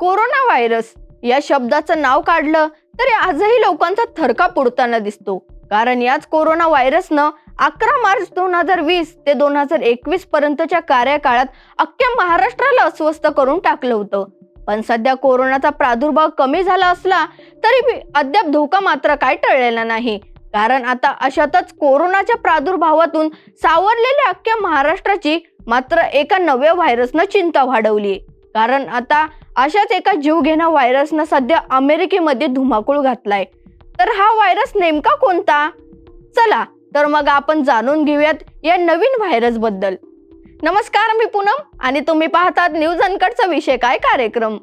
Corona virus या शब्दाचं नाव काढलं तरी आजही लोकांचा थरकाप उडताना दिसतो. कारण याच कोरोना व्हायरसनं अकरा मार्च दोन हजार वीस ते दोन हजार एकवीस पर्यंतच्या कार्यकाळात अख्ख्या महाराष्ट्राला अस्वस्थ करून टाकलं होतं. पण सध्या कोरोनाचा प्रादुर्भाव कमी झाला असला तरी अद्याप धोका मात्र काय टळलेला नाही. कारण आता अशातच कोरोनाच्या प्रादुर्भावातून सावरलेल्या अख्ख्या महाराष्ट्राची मात्र एका नव्या व्हायरसनं चिंता वाढवली कारण आता अशाच एका जीवघेणा व्हायरसनं सध्या अमेरिकेमध्ये धुमाकूळ घातलाय. तर हा व्हायरस नेमका कोणता? चला तर मग आपण जाणून घेऊयात या नवीन व्हायरसबद्दल नमस्कार मी पूनम आणि तुम्ही पाहतात न्यूज अनकटचा विषय काय कार्यक्रम.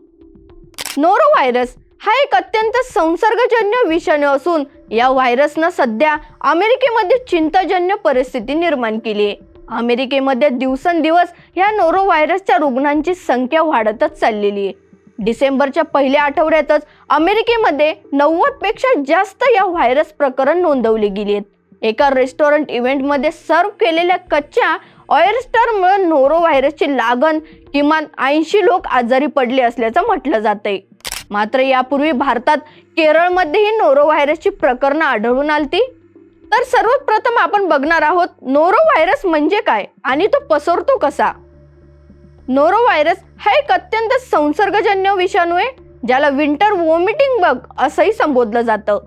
नोरो व्हायरस हा एक अत्यंत संसर्गजन्य विषाणू असून या व्हायरसनं सध्या अमेरिकेमध्ये चिंताजन्य परिस्थिती निर्माण केली आहे अमेरिकेमध्ये दिवसेंदिवस ह्या नोरो व्हायरसच्या रुग्णांची संख्या वाढतच चाललेली आहे. डिसेंबरच्या पहिल्या आठवड्यातच अमेरिकेमध्ये नव्वदपेक्षा जास्त या व्हायरस प्रकरण नोंदवली गेली आहेत. एका रेस्टॉरंट इव्हेंटमध्ये सर्व केलेल्या कच्च्या ऑयरस्टरमुळे नोरो व्हायरसची लागण किमान ऐंशी लोक आजारी पडले असल्याचं म्हटलं जातंय. मात्र यापूर्वी भारतात केरळमध्येही नोरो व्हायरसची प्रकरणं आढळून आलती. तर सर्वप्रथम आपण बघणार आहोत नोरो व्हायरस म्हणजे काय आणि तो पसरतो कसा? नोरो व्हायरस हा एक अत्यंत संसर्गजन्य विषाणू आहे ज्याला विंटर वॉमिटिंग बग असंही संबोधलं जातं.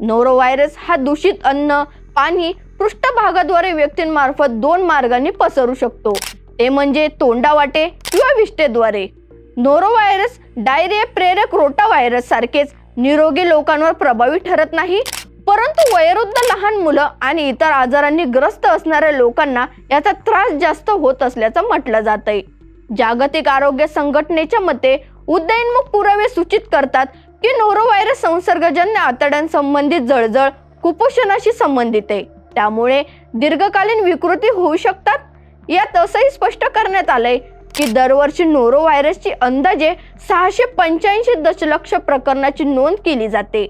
नोरो व्हायरस हा दूषित अन्न पाणी पृष्ठभागाद्वारे व्यक्तींमार्फत दोन मार्गांनी पसरू शकतो. ते म्हणजे तोंडावाटे किंवा विष्ठेद्वारे. नोरो व्हायरस डायरिया प्रेरक रोटा व्हायरस सारखेच निरोगी लोकांवर प्रभावी ठरत नाही परंतु वयोवृद्ध लहान मुलं आणि इतर आजारांनी ग्रस्त असणाऱ्या लोकांना याचा त्रास जास्त होत असल्याचं म्हटलं जात आहे जागतिक आरोग्य संघटनेच्या मते उदयन्मुख पुरावे सूचित करतात की नोरो व्हायरस संसर्गजन्य आतड्यांसंबंधित जळजळ कुपोषणाशी संबंधित आहे. त्यामुळे दीर्घकालीन विकृती होऊ शकतात. यात असंही स्पष्ट करण्यात आलंय की दरवर्षी नोरो व्हायरसची अंदाजे सहाशे पंच्याऐंशी दशलक्ष प्रकरणाची नोंद केली जाते.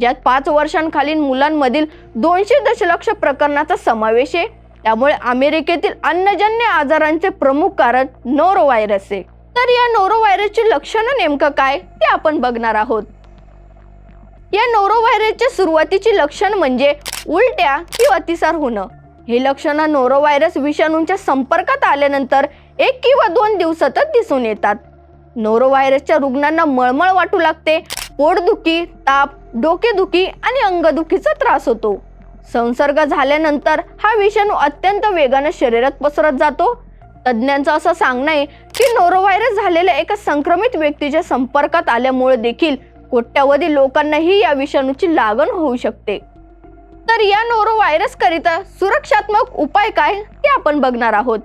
ज्यात पाच वर्षांखालील मुलांमधील दोनशे दशलक्ष प्रकरणाचा समावेश आहे. त्यामुळे अमेरिकेतील अन्नजन्य आजारांचे प्रमुख कारण नोरो व्हायरस आहे. तर या नोरो व्हायरसची लक्षणं नेमकं काय ते आपण बघणार आहोत. या नोरो व्हायरसच्या सुरुवातीची लक्षण म्हणजे उलट्या किंवा अतिसार होणं. हे लक्षणं नोरो व्हायरस विषाणूंच्या संपर्कात आल्यानंतर एक किंवा दोन दिवसातच दिसून येतात. नोरोव्हायरसच्या रुग्णांना मळमळ वाटू लागते पोटदुखी ताप डोकेदुखी आणि अंगदुखीचा त्रास होतो. संसर्ग झाल्यानंतर हा विषाणू अत्यंत वेगानं शरीरात पसरत जातो. तज्ज्ञांचं असं सांगणं आहे की नोरोव्हायरस झालेल्या एका संक्रमित व्यक्तीच्या संपर्कात आल्यामुळे देखील कोट्यावधी लोकांनाही या विषाणूची लागण होऊ शकते. तर या नोरो करिता सुरक्षात्मक उपाय काय ते आपण बघणार आहोत.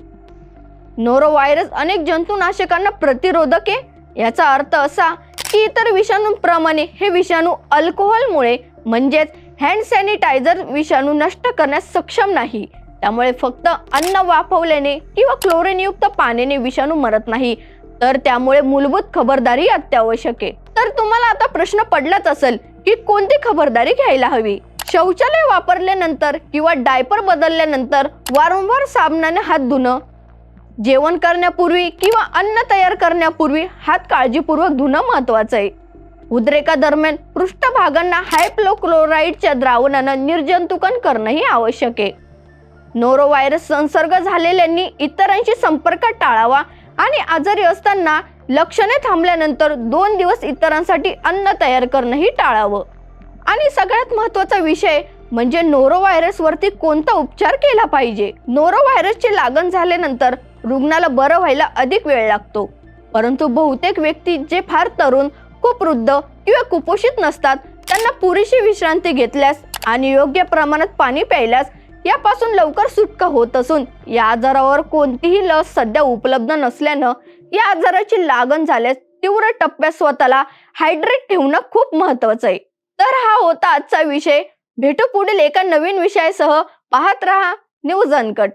नोरोवायरस अनेक जंतुनाशकांना प्रतिरोधक? आहे याचा अर्थ असा की इतर विषाणूंप्रमाणे हे विषाणू अल्कोहोलमुळे म्हणजेच हँड सॅनिटायझर विषाणू नष्ट करण्यास सक्षम नाही. त्यामुळे फक्त अन्न वाफवल्याने किंवा क्लोरीनयुक्त पाण्याने विषाणू मरत नाही. तर त्यामुळे मूलभूत खबरदारी अत्यावश्यक. आहे तर तुम्हाला आता प्रश्न पडलाच असेल की कोणती खबरदारी घ्यायला हवी? शौचालय वापरल्यानंतर किंवा डायपर बदलल्यानंतर वारंवार साबणाने हात धुणं? जेवण करण्यापूर्वी किंवा अन्न तयार करण्यापूर्वी हात काळजीपूर्वक धुणं महत्वाचं आहे. उद्रेकादरम्यान पृष्ठभागांना हायप्लोक्लोराईडच्या द्रावणानं निर्जंतुकन करणंही आवश्यक आहे. नोरोव्हायरस संसर्ग झालेल्यांनी इतरांशी संपर्क टाळावा आणि आजारी असताना लक्षणे थांबल्यानंतर दोन दिवस इतरांसाठी अन्न तयार करणंही टाळावं. आणि सगळ्यात महत्त्वाचा विषय म्हणजे नोरोव्हायरसवरती कोणता उपचार केला पाहिजे? नोरोव्हायरसची लागण झाल्यानंतर रुग्णाला बरं व्हायला अधिक वेळ लागतो. परंतु बहुतेक व्यक्ती जे फार तरुण खूप वृद्ध किंवा कुपोषित नसतात त्यांना पुरेशी विश्रांती घेतल्यास आणि योग्य प्रमाणात पाणी प्यायल्यास यापासून लवकर सुटका होत असून या आजारावर कोणतीही लस सध्या उपलब्ध नसल्यानं या आजाराची लागण झाल्यास तीव्र टप्प्यात स्वतःला हायड्रेट ठेवणं खूप महत्वाचं आहे. तर हा होता आजचा विषय. भेटू पुढील एका नवीन विषयासह. पाहत रहा. News uncut.